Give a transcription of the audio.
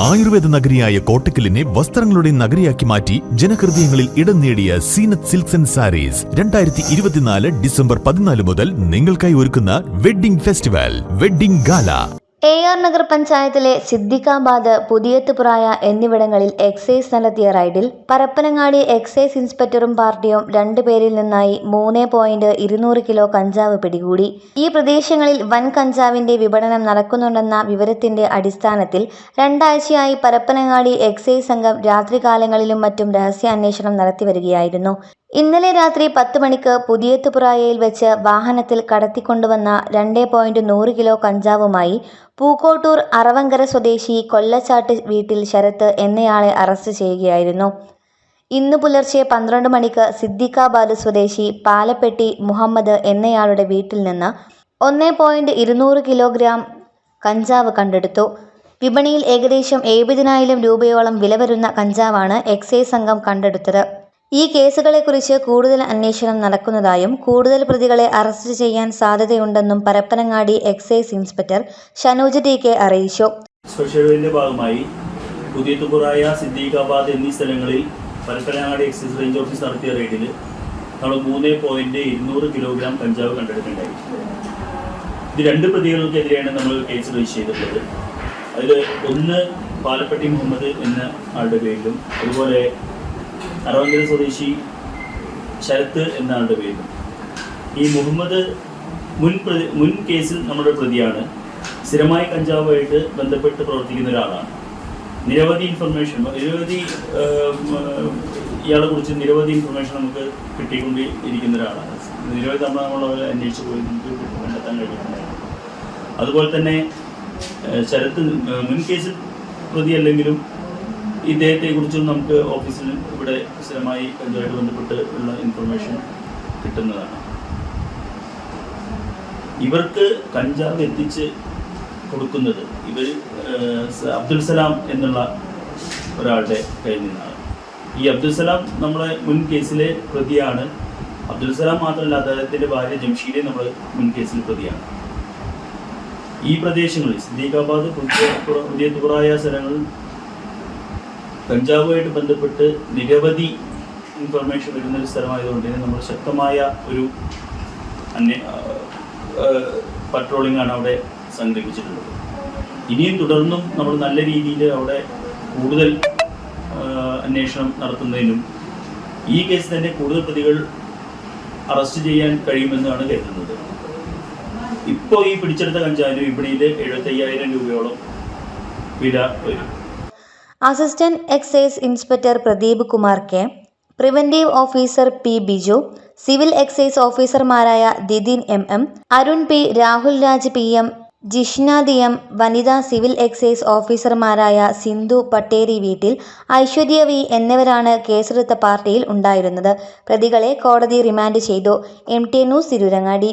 ആയുർവേദ നഗരിയായ കോട്ടക്കലിനെ വസ്ത്രങ്ങളുടെ നഗരിയാക്കി മാറ്റി ജനഹൃദയങ്ങളിൽ ഇടം നേടിയ സീനത്ത് സിൽക്സ് ആൻഡ് സാരീസ്. രണ്ടായിരത്തി ഇരുപത്തിനാല് ഡിസംബർ പതിനാല് മുതൽ നിങ്ങൾക്കായി ഒരുക്കുന്ന wedding festival wedding gala. A R Nagar പഞ്ചായത്തിലെ സിദ്ദിഖാബാദ് പുതിയത്തുപുറായ എന്നിവിടങ്ങളിൽ എക്സൈസ് നടത്തിയ റൈഡിൽ പരപ്പനങ്ങാടി എക്സൈസ് ഇൻസ്പെക്ടറും പാർട്ടിയും രണ്ടുപേരിൽ നിന്നായി മൂന്ന് പോയിന്റ് ഇരുന്നൂറ് കിലോ കഞ്ചാവ് പിടികൂടി. ഈ പ്രദേശങ്ങളിൽ വൻ കഞ്ചാവിന്റെ വിപണനം നടക്കുന്നുണ്ടെന്ന വിവരത്തിന്റെ അടിസ്ഥാനത്തിൽ രണ്ടാഴ്ചയായി പരപ്പനങ്ങാടി എക്സൈസ് സംഘം രാത്രികാലങ്ങളിലും മറ്റും രഹസ്യാന്വേഷണം നടത്തിവരികയായിരുന്നു ഇന്നലെ രാത്രി പത്ത് മണിക്ക് പുതിയത്തുപുറായയിൽ വെച്ച് വാഹനത്തിൽ കടത്തിക്കൊണ്ടുവന്ന രണ്ട് പോയിന്റ് നൂറ് കിലോ കഞ്ചാവുമായി പൂക്കോട്ടൂർ അറവങ്കര സ്വദേശി കൊല്ലച്ചാട്ട് വീട്ടിൽ ശരത്ത് എന്നയാളെ അറസ്റ്റ് ചെയ്യുകയായിരുന്നു. ഇന്ന് പുലർച്ചെ പന്ത്രണ്ട് മണിക്ക് സിദ്ദിഖാബാദ് സ്വദേശി പാലപ്പെട്ടി മുഹമ്മദ് എന്നയാളുടെ വീട്ടിൽ നിന്ന് ഒന്ന് പോയിന്റ് ഇരുന്നൂറ് കിലോഗ്രാം കഞ്ചാവ് കണ്ടെടുത്തു. വിപണിയിൽ ഏകദേശം എഴുപതിനായിരം രൂപയോളം വില വരുന്ന കഞ്ചാവാണ് എക്സൈസ് സംഘം കണ്ടെടുത്തത്. ഈ കേസുകളെക്കുറിച്ച് കൂടുതൽ അന്വേഷണം നടക്കുന്നതായും കൂടുതൽ പ്രതികളെ അറസ്റ്റ് ചെയ്യാൻ സാധ്യതയുണ്ടെന്നും Parappanangadi excise inspector Shanuj T K അറിയിച്ചു. ഭാഗമായി പുതിയ സിദ്ദീഖാബാദ് എന്നീ സ്ഥലങ്ങളിൽ പരപ്പനങ്ങാടി എക്സൈസ് റേഞ്ച് ഓഫീസ് നടത്തിയ റെയ്ഡിൽ നമ്മൾ മൂന്ന് പോയിന്റ് ഇരുന്നൂറ് കിലോഗ്രാം കഞ്ചാവ് കണ്ടെടുക്കുകയുണ്ടായി ഇത് രണ്ട് പ്രതികൾക്കെതിരെയാണ് നമ്മൾ കേസ് രജിസ്റ്റർ ചെയ്തിട്ടുള്ളത്. അതിൽ ഒന്ന് പാലപ്പെട്ടി മുഹമ്മദ് എന്ന ആളുടെ പേരിലും അതുപോലെ അറവങ്കര സ്വദേശി ശരത്ത് എന്നാണ് പേര്. ഈ മുഹമ്മദ് മുൻ പ്രതി മുൻ കേസിൽ നമ്മുടെ പ്രതിയാണ്. സ്ഥിരമായി കഞ്ചാവുമായിട്ട് ബന്ധപ്പെട്ട് പ്രവർത്തിക്കുന്ന ഒരാളാണ്. നിരവധി ഇൻഫർമേഷൻ നിരവധി ഇയാളെ കുറിച്ച് നിരവധി ഇൻഫർമേഷൻ നമുക്ക് കിട്ടിക്കൊണ്ട് ഇരിക്കുന്ന ഒരാളാണ്. നിരവധി തവണ നമ്മൾ അവരെ അന്വേഷിച്ച് പോയി നമുക്ക് കണ്ടെത്താൻ കഴിഞ്ഞിട്ടുണ്ടായിരുന്നു. അതുപോലെ തന്നെ ശരത്ത് മുൻ കേസിൽ പ്രതിയല്ലെങ്കിലും ഇദ്ദേഹത്തെ കുറിച്ചും നമുക്ക് ഓഫീസിൽ ഇവിടെ സ്ഥിരമായി പഞ്ചായത്ത് ബന്ധപ്പെട്ട് ഉള്ള ഇൻഫർമേഷൻ കിട്ടുന്നതാണ്. ഇവർക്ക് കഞ്ചാവ് എത്തിച്ച് കൊടുക്കുന്നത് ഇവർ അബ്ദുൽ സലാം എന്നുള്ള ഒരാളുടെ കയ്യിൽ നിന്നാണ്. ഈ അബ്ദുൽ സലാം നമ്മളെ മുൻ കേസിലെ പ്രതിയാണ്. അബ്ദുൽ സലാം മാത്രമല്ല അദ്ദേഹത്തിന്റെ ഭാര്യ ജംഷീലെ നമ്മൾ മുൻ കേസിൽ പ്രതിയാണ്. ഈ പ്രദേശങ്ങളിൽ സിദ്ദീഖാബാദ് പുതിയ പുതിയ തുറായ സ്ഥലങ്ങളിൽ കഞ്ചാവുമായിട്ട് ബന്ധപ്പെട്ട് നിരവധി ഇൻഫർമേഷൻ വരുന്ന ഒരു സ്ഥലമായതുകൊണ്ട് തന്നെ നമ്മൾ ശക്തമായ ഒരു അന്യ പട്രോളിംഗ് ആണ് അവിടെ സംഘടിപ്പിച്ചിട്ടുള്ളത്. ഇനിയും തുടർന്നും നമ്മൾ നല്ല രീതിയിൽ അവിടെ കൂടുതൽ അന്വേഷണം നടത്തുന്നതിനും ഈ കേസ് തന്നെ കൂടുതൽ പ്രതികൾ അറസ്റ്റ് ചെയ്യാൻ കഴിയുമെന്നാണ് കരുതുന്നത്. ഇപ്പോൾ ഈ പിടിച്ചെടുത്ത കഞ്ചാവിന് വിപണിയിൽ എഴുപത്തയ്യായിരം രൂപയോളം വില വരും. Assistant excise inspector Pradeep Kumar K. Preventive officer P Biju. Civil excise ഓഫീസർമാരായ Didin M M. Arun P Rahul Raj P M. Jishna D M. വനിതാ സിവിൽ എക്സൈസ് ഓഫീസർമാരായ സിന്ധു പട്ടേരി വീട്ടിൽ ഐശ്വര്യ വി എന്നിവരാണ് കേസെടുത്ത പാർട്ടിയിൽ ഉണ്ടായിരുന്നത്. പ്രതികളെ കോടതി റിമാൻഡ് ചെയ്തു. M T news Tirurangadi.